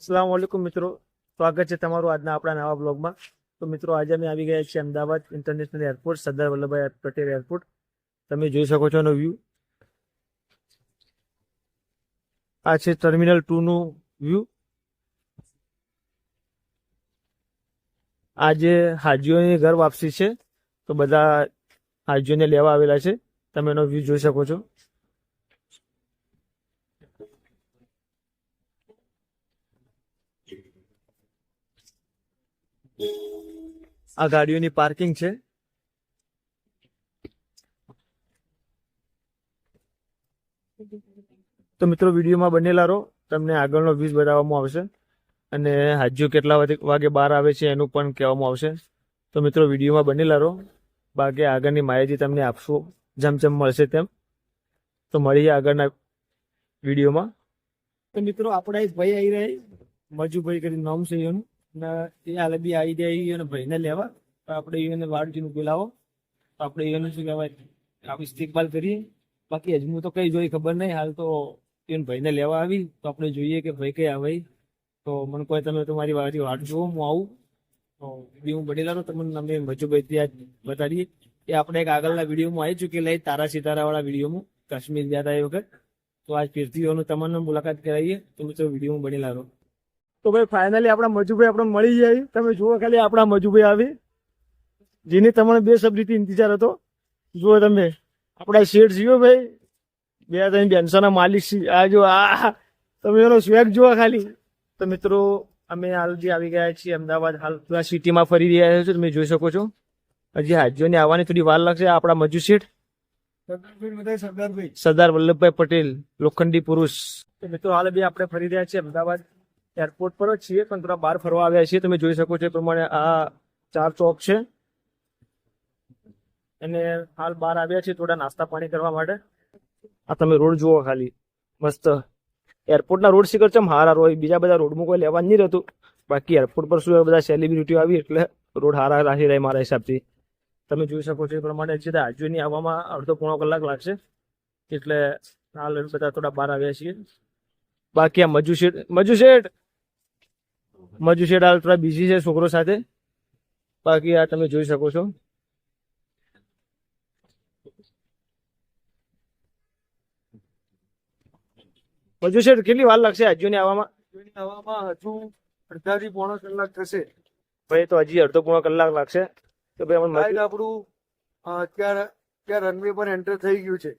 અસલામ વાલેકુમ મિત્રો. સ્વાગત છે તમારું આજના આપણા નવા બ્લોગમાં તો મિત્રો, આજે અમે આવી ગયા છીએ Ahmedabad international airport Sardar Vallabhbhai Patel airport તમે જોઈ શકો છો એનો વ્યૂ આ છે ટર્મિનલ ટુ નું વ્યૂ આજે હાજીઓની ઘર વાપસી છે, તો બધા હાજીઓને લેવા આવેલા છે. તમે એનો વ્યૂ જોઈ શકો છો. આ ગાડીઓની પાર્કિંગ છે. તો મિત્રો, વિડીયોમાં બનેલા રહો. તમને આગળનો વ્યૂઝ બતાવવામાં આવશે. અને હાજીઓ કેટલા વાગે- બહાર આવે છે એનું પણ કહેવામાં આવશે. તો મિત્રો, વિડીયોમાં બનેલા રહો. બાકી આગળની માહિતી તમને આપશું. જેમ જેમ મળશે તેમ. તો મળીએ આગળના વિડીયોમાં. તો મિત્રો, આપણા ભાઈ આવી રહ્યા મજુભાઈ કરી નામ છે એનું. ને એ હાલે બી આવી જાય અને ભાઈને લેવા. તો આપણે એને વાડજીનું બોલાવો. તો આપણે એનું શું કહેવાય? આપણે ઇસ્તેકબાલ કરીએ. બાકી હજમું તો કઈ જોઈ ખબર નહીં. હાલ તો એને ભાઈને લેવા આવી. તો આપણે જોઈએ કે ભાઈ કઈ આવે. તો મને કોઈ તમે તમારી વારી વાટ જુઓ, હું આવું. તો બી હું બનેલા તમને અમે મજુભાઈ ત્યાં બતાડીએ. એ આપણે એક આગળના વિડીયોમાં આવી ચૂકેલા લઈ તારા સિતારાવાળા વિડીયોમાં. કાશ્મીર ગયા હતા એ વખત. તો આજ ફીરતીઓનું તમને મુલાકાત કરાવીએ. તો મિત્રો વિડીયોમાં બનેલા રહો તો ભાઈ ફાઇનલી આપણા મજુભાઈ આપણે મળી જાય. તમે જુઓ ખાલી આપણા મજુભાઈ આવી. જેની તમને બે શબ્દથી ઇંતજાર હતો. જુઓ તમે આપણા શેઠ જીઓ ભાઈ. બે ત્રણ બેનસોના માલિક આ જો આ તમે એનો સ્વેગ જુઓ ખાલી. તો મિત્રો અમે હાલ જે આવી ગયા છીએ અમદાવાદ હાલ આ સિટીમાં ફરી રહ્યા છો તમે જોઈ શકો છો. હજી હાજીઓને આવવાની થોડી વાર લાગશે. આપણા મજુ શેઠ. સરદાર વલ્લભભાઈ પટેલ લોખંડી પુરુષ. મિત્રો હાલ બી આપણે ફરી રહ્યા છીએ અમદાવાદ. એરપોર્ટ પર જ છીએ, પણ થોડા બહાર ફરવા આવ્યા છીએ. તમે જોઈ શકો છો એ પ્રમાણે આ ચાર ચોક છે. અને હાલ બહાર આવ્યા છીએ થોડા નાસ્તા પાણી કરવા માટે. આ તમે રોડ જુઓ ખાલી. મસ્ત. એરપોર્ટના રોડ શિખર ચમ હારા હોય બીજા બધા રોડમાં કોઈ લેવા નહીં રહેતું. બાકી એરપોર્ટ પર શું બધા સેલિબ્રિટીઓ આવી, એટલે રોડ હારા રાખી રહે મારા હિસાબથી. તમે જોઈ શકો છો એ પ્રમાણે છે આજુની આવવામાં અડધો પોણો કલાક લાગશે. એટલે હાલ બધા થોડા બહાર આવ્યા છીએ. બાકી આ મજુ શેઠ મજુ શેઠ મજુ શેઠ હાલ થોડા બિઝી છે છોકરો સાથે. બાકી આ તમે જોઈ શકો છો. મજુ છે કેટલી વાર લાગશે આજુની આવવામાં? આવામાં હજુ અડધાથી પોણો કલાક થશે. ભાઈ તો હજી અડધો પોણો કલાક લાગશે. તો ભાઈ આપણે આપણું અત્યારે અત્યારે રનવે પર એન્ટર થઈ ગયું છે.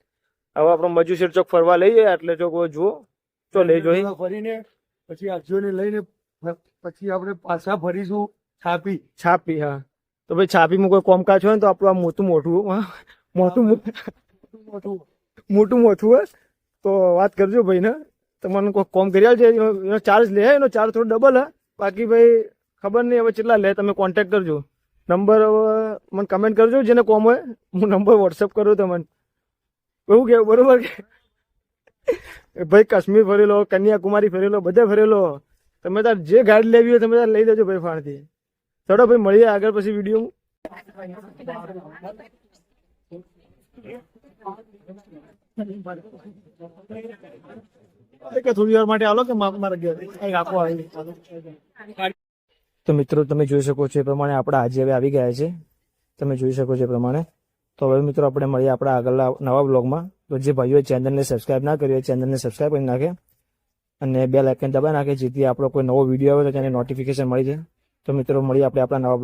હવે આપણો મજુ શેર ચોક ફરવા લઈ જાય એટલે ચોક જુઓ. તો લઈ જોઈ. ફરીને પછી આજીઓને લઈને પછી આપણે પાછા ફરીશું છાપી. છાપી હા. તો ભાઈ છાપીમાં કોઈ કોમકાજ હોય ને તો આપણું આ મોટું મોટું મોટું મોટું મોટું મોટું હોય તો વાત કરજો ભાઈ ને તમને કોઈ કોમ કરી આલજે. એનો ચાર્જ લે એનો ચાર્જ થોડો ડબલ હે. બાકી ભાઈ ખબર નહીં હવે કેટલા લે તમે કોન્ટેક્ટ કરજો. નંબર મને કમેન્ટ કરજો જેને કોમ હોય. હું નંબર વોટ્સઅપ કરું તમને. એવું કે બરોબર કે? ભાઈ કાશ્મીર ફરેલો કન્યાકુમારી ફરેલો બધે ફરેલો. તમે તાર જે ગાડી લેવી હોય તમે તાર લઈ લેજો ભાઈ ફાણથી ચડો ભાઈ મળીએ આગળ પછી વીડિયો થોડી વાર માટે આલો કે મારા આખો આવી તો મિત્રો તમે જોઈ શકો છો એ પ્રમાણે આપણે આજે હવે આવી ગયા છે. તમે જોઈ શકો છો એ પ્રમાણે. તો હવે મિત્રો આપણે મળીએ આપણા આગળના નવા બ્લોગમાં તો જે ભાઈઓ ચેનલને સબસ્ક્રાઇબ ના કર્યું ચેનલને સબસ્ક્રાઇબ કરી નાખે. અને બે લાઇકન દબાઈ નાખે, જેથી આપણો કોઈ નવો વીડિયો આવે તો તેને નોટિફિકેશન મળી જાય. તો મિત્રો, મળીએ આપણે આપણા નવા